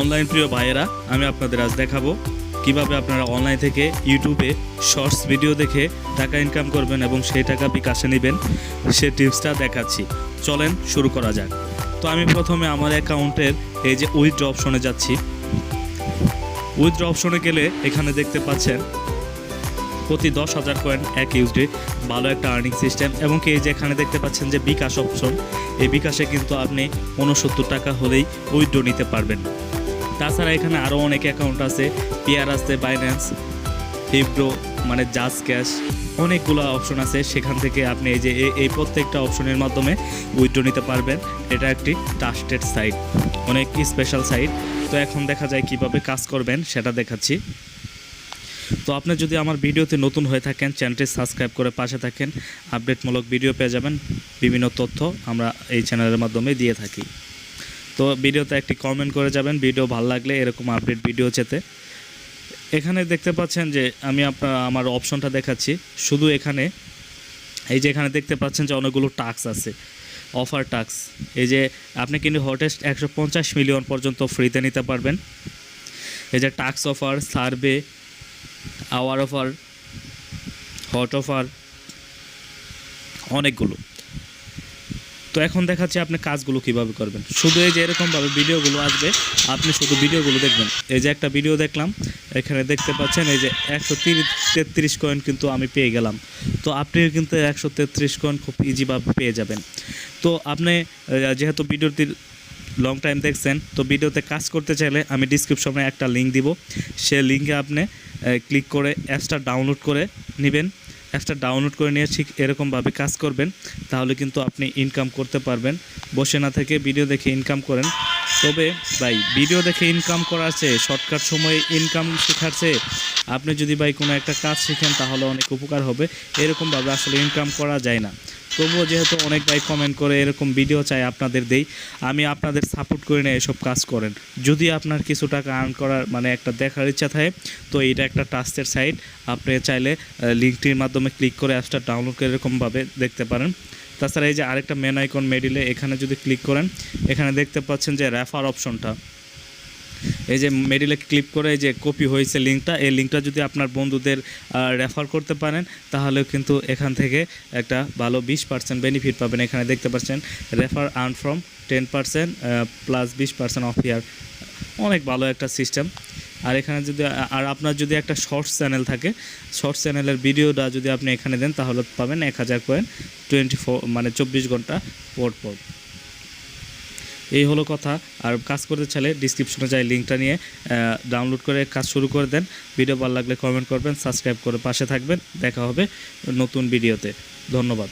Online প্রিয় ভাইয়েরা, আমি আপনাদের আজ দেখাবো কীভাবে আপনারা অনলাইন থেকে ইউটিউবে শর্টস ভিডিও দেখে টাকা ইনকাম করবেন এবং সেই টাকা বিকাশে নেবেন, সে টিপসটা দেখাচ্ছি। চলেন শুরু করা যাক। তো আমি প্রথমে আমার অ্যাকাউন্টের এই যে উইথড্র অপশনে যাচ্ছি। উইথড্র অপশনে গেলে এখানে দেখতে পাচ্ছেন, প্রতি দশ হাজার কয়েন এক ইউজডি ভালো একটা আর্নিং সিস্টেম এবং কি এই যে এখানে দেখতে পাচ্ছেন যে বিকাশ অপশন এই বিকাশে কিন্তু আপনি উনসত্তর টাকা হলেই উইথড্র নিতে পারবেন। তাছাড়া এখানে আরও অনেক অ্যাকাউন্ট আছে পিয়ার আছে বাইন্যান্স হিব্রো মানে জাজ ক্যাশ অনেকগুলো অপশন আছে। সেখান থেকে আপনি এই যে এই প্রত্যেকটা অপশনের মাধ্যমে উইথড্র নিতে পারবেন। এটা একটি ট্রাস্টেড সাইট অনেক স্পেশাল সাইট তো এখন দেখা যায় কীভাবে কাজ করবেন, সেটা দেখাচ্ছি। তো আপনি যদি আমার ভিডিওতে নতুন হয়ে থাকেন, চ্যানেলটি সাবস্ক্রাইব করে পাশে থাকেন। আপডেটমূলক ভিডিও পেয়ে যাবেন। বিভিন্ন তথ্য আমরা এই চ্যানেলের মাধ্যমে দিয়ে থাকি। তো ভিডিওতে একটি কমেন্ট করে যাবেন, ভিডিও ভালো লাগলে এরকম আপডেট ভিডিও চেতে। এখানে দেখতে পাচ্ছেন যে আমি আপনার আমার অপশনটা দেখাচ্ছি। শুধু এখানে, এই যে এখানে দেখতে পাচ্ছেন যে অনেকগুলো টাস্ক আছে অফার টাস্ক এই যে আপনি কিন্তু হটেস্ট একশো পঞ্চাশ মিলিয়ন পর্যন্ত ফ্রিতে নিতে পারবেন। এই যে tasks offer survey hour offer hot offer অনেকগুলো। তো এখন দেখাচ্ছি আপনি কাজগুলো কীভাবে করবেন। শুধু এই যে এরকমভাবে ভিডিওগুলো আসবে, আপনি শুধু ভিডিওগুলো দেখবেন। এই যে একটা ভিডিও দেখলাম, এখানে দেখতে পাচ্ছেন এই যে একশো তিরিশ তেত্রিশ কয়েন কিন্তু আমি পেয়ে গেলাম। তো আপনি কিন্তু একশো তেত্রিশ কয়েন খুব ইজিভাবে পেয়ে যাবেন। তো আপনি যেহেতু ভিডিওটি লং টাইম দেখছেন, তো ভিডিওতে কাজ করতে চাইলে আমি ডিসক্রিপশনে একটা লিঙ্ক দিব। সে লিঙ্কে আপনি ক্লিক করে অ্যাপসটা ডাউনলোড করে নেবেন। অ্যাপসটা ডাউনলোড করে নিয়ে ঠিক এরকমভাবে কাজ করবেন, তাহলে কিন্তু আপনি ইনকাম করতে পারবেন। বসে না থেকে ভিডিও দেখে ইনকাম করেন। তবে ভাই ভিডিও দেখে ইনকাম করার চেয়ে শর্টকাট সময়ে ইনকাম শেখার চেয়ে আপনি যদি ভাই কোনো একটা কাজ শিখেন, তাহলে অনেক উপকার হবে। এরকমভাবে আসলে ইনকাম করা যায় না। তবুও যেহেতু অনেক ভাই কমেন্ট করে এরকম ভিডিও চাই আপনাদের দেই, আমি আপনাদের সাপোর্ট করে না এসব কাজ করেন। যদি আপনার কিছু টাকা আর্ন করার মানে একটা দেখার ইচ্ছা থাকে, তো এটা একটা ট্রাস্টের সাইট আপনি চাইলে লিঙ্কটির মাধ্যমে ক্লিক করে অ্যাপসটা ডাউনলোড করে এরকমভাবে দেখতে পারেন। তাছাড়া এই যে আরেকটা মেন আইকন মেডিলে এখানে যদি ক্লিক করেন, এখানে দেখতে পাচ্ছেন যে রেফার অপশনটা এই যে মেডিলে ক্লিক করে যে কপি হয়েছে লিঙ্কটা এই লিঙ্কটা যদি আপনার বন্ধুদের রেফার করতে পারেন তাহলে কিন্তু এখান থেকে একটা ভালো বিশ পার্সেন্ট বেনিফিট পাবেন। এখানে দেখতে পাচ্ছেন refer earn from ten percent plus বিশ পার্সেন্ট অফ ইয়ার অনেক ভালো একটা সিস্টেম আর এখানে যদি, আর আপনার যদি একটা শর্টস চ্যানেল থাকে শর্টস চ্যানেলের ভিডিওটা যদি আপনি এখানে দেন, তাহলে পাবেন এক হাজার কয়েন টোয়েন্টি মানে চব্বিশ ঘণ্টা পর পর। এই হলো কথা। আর কাজ করতে চাইলে ডিসক্রিপশনে যাই লিঙ্কটা নিয়ে ডাউনলোড করে কাজ শুরু করে দেন। ভিডিও ভালো লাগলে কমেন্ট করবেন সাবস্ক্রাইব করে পাশে থাকবেন। দেখা হবে নতুন ভিডিওতে ধন্যবাদ।